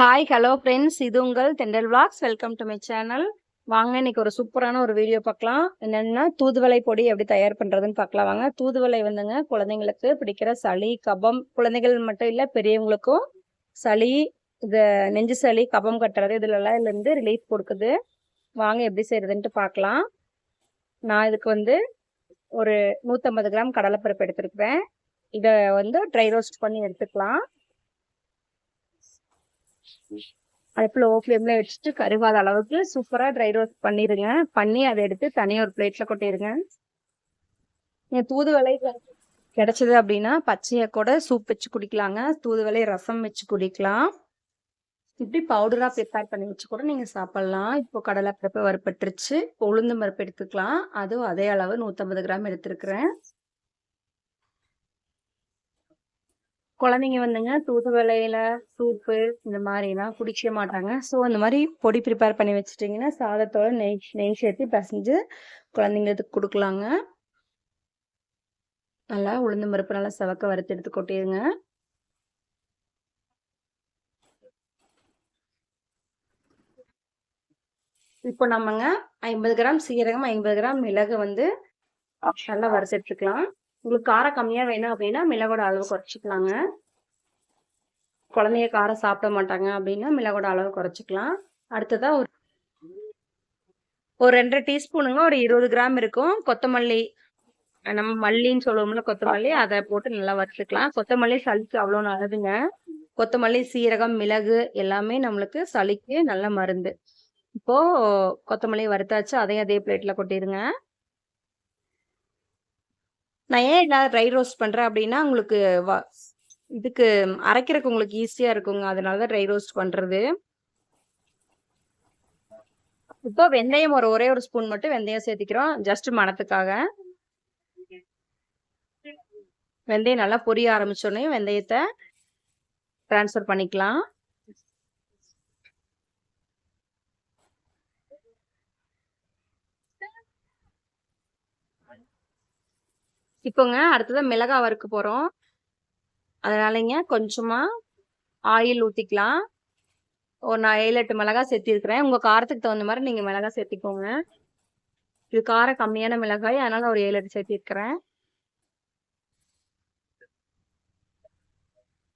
Hi hello friends இது உங்கள் Thendral vlogs welcome to my channel வாங்க இன்னைக்கு ஒரு சூப்பரான ஒரு வீடியோ பார்க்கலாம். என்னென்னா தூதுவளை பொடி எப்படி தயார் பண்ணுறதுன்னு பார்க்கலாம். வாங்க தூதுவளை வந்துங்க குழந்தைங்களுக்கு பிடிக்கிற சளி கபம். குழந்தைகள் மட்டும் இல்லை பெரியவங்களுக்கும் சளி இது நெஞ்சு சளி கபம் கட்டுறது இதுலலாம் இதுலேருந்து ரிலீஃப் கொடுக்குது. வாங்க எப்படி செய்கிறதுன்ட்டு பார்க்கலாம். நான் இதுக்கு வந்து ஒரு நூற்றம்பது கிராம் கடலைப்பருப்பு எடுத்துருக்குறேன். இதை வந்து ட்ரை ரோஸ்ட் பண்ணி எடுத்துக்கலாம். அடுப்பில் ஓ ஃப்ளேமில் வச்சுட்டு கருவாத அளவுக்கு சூப்பராக ட்ரை ரோஸ்ட் பண்ணிடுங்க பண்ணி அதை எடுத்து தனியாக ஒரு பிளேட்டில் கொட்டிடுங்க நீங்கள் தூதுவளை கிடைச்சது அப்படின்னா பச்சையை கூட சூப் வச்சு குடிக்கலாங்க. தூதுவளை ரசம் வச்சு குடிக்கலாம். இப்படி பவுடராக ப்ரிப்பேர் பண்ணி வச்சு கூட நீங்கள் சாப்பிட்லாம். இப்போ கடலை பருப்பு வறுப்பட்டுருச்சு உளுந்து பருப்பு எடுத்துக்கலாம். அதுவும் அதே அளவு நூற்றம்பது கிராம் எடுத்துருக்குறேன். குழந்தைங்க வந்துங்க தூதுவளையில சூப்பு இந்த மாதிரிலாம் குடிக்க மாட்டாங்க. ஸோ அந்த மாதிரி பொடி ப்ரிப்பேர் பண்ணி வச்சுட்டிங்கன்னா சாதத்தோட நெய் நெய் சேர்த்து பிசைஞ்சு குழந்தைங்களுக்கு கொடுக்கலாங்க. நல்லா உளுந்து பருப்பு நல்லா செவக்க வறுத்து எடுத்து கொட்டிடுங்க. இப்போ நம்மங்க ஐம்பது கிராம் சீரகம் ஐம்பது கிராம் மிளகு வந்து நல்லா வறுத்துட்டுருக்கலாம் உங்களுக்கு காரம் கம்மியாக வேணும் அப்படின்னா மிளகோட அளவு குறைச்சிக்கலாங்க. குழந்தைய காரம் சாப்பிட மாட்டாங்க அப்படின்னா மிளகோட அளவு குறைச்சிக்கலாம். அடுத்ததாக ஒரு ஒரு ரெண்டரை டீஸ்பூனுங்க ஒரு இருபது கிராம் இருக்கும். கொத்தமல்லி நம்ம மல்லின்னு சொல்லுவோம்ல கொத்தமல்லி அதை போட்டு நல்லா வறுத்துக்கலாம். கொத்தமல்லி சளிக்கு அவ்வளோ நல்லதுங்க. கொத்தமல்லி சீரகம் மிளகு எல்லாமே நம்மளுக்கு சளிக்கு நல்ல மருந்து. இப்போ கொத்தமல்லி வறுத்தாச்சு அதையும் அதே பிளேட்ல கொட்டிடுங்க. நான் ஏன் என்ன ட்ரை ரோஸ்ட் பண்ணுறேன் அப்படின்னா உங்களுக்கு வ இதுக்கு அரைக்கிறதுக்கு உங்களுக்கு ஈஸியாக இருக்குங்க. அதனால தான் ட்ரை ரோஸ்ட் பண்ணுறது இப்போ வெந்தயம் ஒரு ஒரே ஒரு ஸ்பூன் மட்டும் வெந்தயம் சேர்த்திக்கிறோம். ஜஸ்ட் மணத்துக்காக. வெந்தயம் நல்லா பொரிய ஆரம்பிச்சோடனே வெந்தயத்தை ட்ரான்ஸ்ஃபர் பண்ணிக்கலாம். இப்போங்க அடுத்ததான் மிளகாய் வறுக்க போகிறோம் அதனாலங்க கொஞ்சமாக ஆயில் ஊற்றிக்கலாம் ஒரு நான் ஏழு எட்டு மிளகாய் சேர்த்திருக்கிறேன். உங்கள் காரத்துக்கு தகுந்த மாதிரி நீங்கள் மிளகாய் சேர்த்திக்கோங்க. இது காரம் கம்மியான மிளகாய் அதனால் ஒரு ஏழு எட்டு சேர்த்திருக்கிறேன்.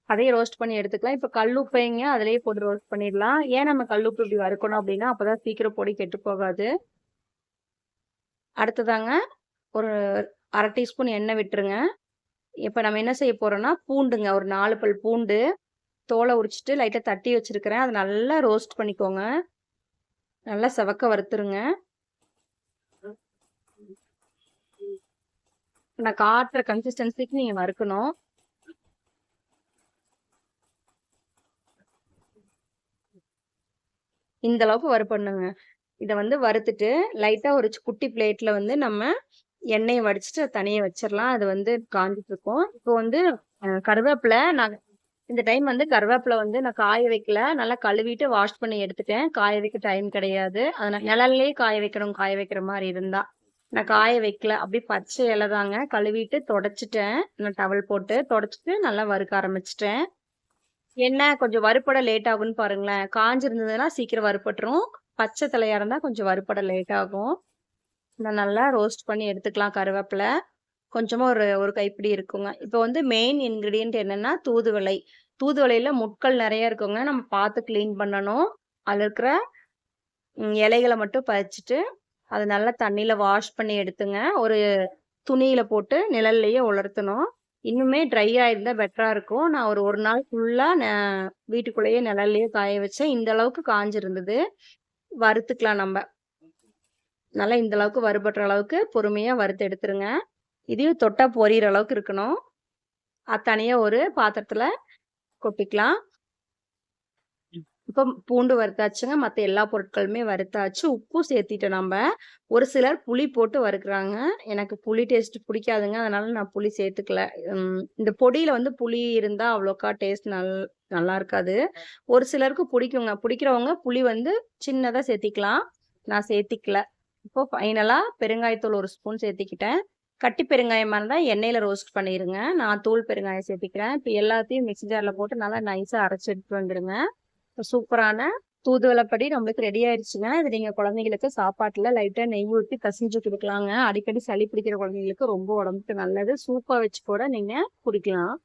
அதையும் ரோஸ்ட் பண்ணி எடுத்துக்கலாம். இப்போ கல்லுப்பைங்க அதிலேயே போட்டு ரோஸ்ட் பண்ணிடலாம். ஏன் நம்ம கல்லுப்பு இப்படி வறுக்கணும் அப்படின்னா அப்போ தான் சீக்கிரம் பொடி கெட்டு போகாது. அடுத்ததாங்க ஒரு அரை டீஸ்பூன் எண்ணெய் விட்டுருங்க. இப்போ நம்ம என்ன செய்ய போகிறோன்னா பூண்டுங்க ஒரு நாலு பல் பூண்டு தோலை உரிச்சிட்டு லைட்டாக தட்டி வச்சுருக்கிறேன். அதை நல்லா ரோஸ்ட் பண்ணிக்கோங்க. நல்லா செவக்க வறுத்துருங்க. நான் காட்டுற கன்சிஸ்டன்சிக்கு நீங்கள் வறுக்கணும். இந்த அளவுக்கு வறுப்பண்ணுங்க. இதை வந்து வறுத்துட்டு லைட்டாக ஒரு குட்டி பிளேட்டில் வந்து நம்ம எண்ணெயை வடிச்சிட்டு தனியாக வச்சிடலாம் அது வந்து காஞ்சிட்டு இருக்கும் இப்போ வந்து கருவேப்பிலை நான் இந்த டைம் வந்து கருவேப்பிலை வந்து நான் காய வைக்கல. நல்லா கழுவிட்டு வாஷ் பண்ணி எடுத்துட்டேன். காய வைக்க டைம் கிடையாது. அதனால நிழல்லே காய வைக்கணும் காய வைக்கிற மாதிரி இருந்தா. நான் காய வைக்கல. அப்படி பச்சை இலை தாங்க. கழுவிட்டு தொடச்சிட்டேன். நான் டவல் போட்டு தொடச்சிட்டு நல்லா வறுக்க ஆரம்பிச்சிட்டேன். என்ன? கொஞ்சம் வறுப்பட லேட் ஆகும்னு பாருங்களேன். காஞ்சிருந்ததுன்னா சீக்கிரம் வறுப்பட்டுரும். பச்சை தலையா இருந்தா கொஞ்சம் வறுப்பட லேட் ஆகும். நான் நல்லா ரோஸ்ட் பண்ணி எடுத்துக்கலாம் கருவேப்பிலை. கொஞ்சமாக ஒரு ஒரு கைப்பிடி இருக்குங்க. இப்போ வந்து மெயின் இன்க்ரீடியன்ட் என்னென்னா தூதுவளை. தூதுவளையில் முட்கள் நிறைய இருக்குங்க. நம்ம பார்த்து க்ளீன் பண்ணணும். அதில் இருக்கிற இலைகளை மட்டும் பறிச்சுட்டு அதை நல்லா தண்ணியில் வாஷ் பண்ணி எடுத்துங்க. ஒரு துணியில் போட்டு நிழல்லையே உலர்த்தணும். இன்னுமே ட்ரை ஆயிருந்தால் பெட்டராக இருக்கும். நான் ஒரு ஒரு நாள் ஃபுல்லாக வீட்டுக்குள்ளேயே நிழல்லையே காய வச்சேன். இந்த அளவுக்கு காஞ்சிருந்தது. வறுத்துக்கலாம் நம்ம. நல்லா இந்த அளவுக்கு வறுபடுற அளவுக்கு பொறுமையாக வறுத்து எடுத்துருங்க. இதையும் தொட்டால் பொரியிற அளவுக்கு இருக்கணும். அத்தனையாக ஒரு பாத்திரத்தில் கொட்டிக்கலாம். இப்போ பூண்டு வறுத்தாச்சுங்க. மற்ற எல்லா பொருட்களுமே வறுத்தாச்சு. உப்பு சேர்த்திட்டோம் நம்ம. ஒரு சிலர் புளி போட்டு வறுக்கிறாங்க. எனக்கு புளி டேஸ்ட் பிடிக்காதுங்க. அதனால நான் புளி சேர்த்துக்கல. இந்த பொடியில் வந்து புளி இருந்தால் அவ்வளோக்கா டேஸ்ட் நல் நல்லா இருக்காது. ஒரு சிலருக்கு பிடிக்குங்க. பிடிக்கிறவங்க புளி வந்து சின்னதாக சேர்த்திக்கலாம். நான் சேர்த்திக்கல. இப்போ ஃபைனலாக பெருங்காயத்தூள் ஒரு ஸ்பூன் சேர்த்திக்கிட்டேன். கட்டி பெருங்காயமாக இருந்தால் எண்ணெயில் ரோஸ்ட் பண்ணிடுங்க நான் தூள் பெருங்காயம் சேர்த்திக்கிறேன். இப்போ எல்லாத்தையும் மிக்சி ஜாரில் போட்டு நல்லா நைஸாக அரைச்சி எடுத்து வந்துடுங்க. சூப்பரான தூதுவளைப்படி நம்மளுக்கு ரெடி ஆயிடுச்சுங்க இது நீங்கள் குழந்தைங்களுக்கு சாப்பாட்டில் லைட்டாக நெய் ஊற்றி கசிஞ்சு கொடுக்கலாங்க. அடிக்கடி சளி பிடிக்கிற குழந்தைங்களுக்கு ரொம்ப உடம்புக்கு நல்லது. சூப்பாக வச்சு கூட நீங்கள் குடிக்கலாம்.